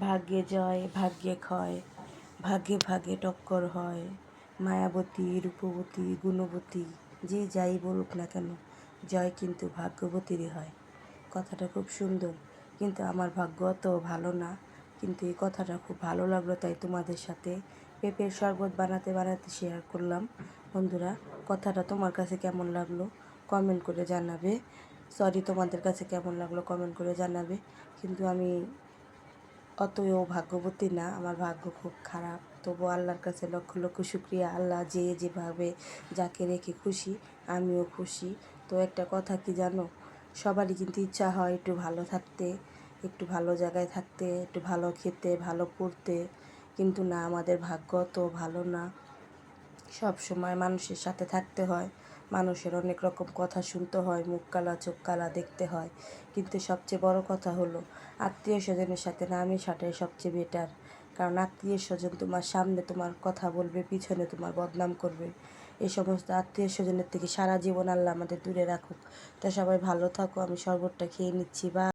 ভাগ্যে জয়, ভাগ্যে ক্ষয়, ভাগ্যে ভাগ্যে টক্কর হয়। মায়াবতী, রূপবতী, গুণবতী, যে যাই বলুক না কেন, জয় কিন্তু ভাগ্যবতীরই হয়। কথাটা খুব সুন্দর, কিন্তু আমার ভাগ্য অত ভালো না। কিন্তু এই কথাটা খুব ভালো লাগল, তাই তোমাদের সাথে পেঁপের শরবত বানাতে বানাতে শেয়ার করলাম। বন্ধুরা, কথাটা তোমার কাছে কেমন লাগল কমেন্ট করে জানাবে। সরি তোমাদের কাছে কেমন লাগল কমেন্ট করে জানাবে। কিন্তু আমি অতও ভাগ্যবতী না, আমার ভাগ্য খুব খারাপ। তবু আল্লাহর কাছে লক্ষ লক্ষ শুক্রিয়া। আল্লাহ যে যেভাবে যাকে রেখে খুশি, আমিও খুশি। তো একটা কথা কি জানো? সবারই কিন্তু ইচ্ছা হয় একটু ভালো থাকতে, একটু ভালো জায়গায় থাকতে, একটু ভালো খেতে, ভালো পড়তে। কিন্তু না, আমাদের ভাগ্য তো ভালো না। সব সময় মানুষের সাথে থাকতে হয়। মানুষের অনেক রকম কথা শুনতে হয়, মুখ কালা, চোখ কালা দেখতে হয়। কিন্তু সবচেয়ে বড় কথা হলো, আত্মীয় স্বজনের সাথে না মেশাটাই সবচেয়ে বেটার কারণ আত্মীয় স্বজন তোমার সামনে তোমার কথা বলবে, পিছনে তোমার বদনাম করবে। এই সমস্ত আত্মীয় স্বজনের থেকে সারা জীবন আল্লাহ আমাদের দূরে রাখুক। তা সবাই ভালো থাকো, আমি শরবতটা খেয়ে নিচ্ছি, বা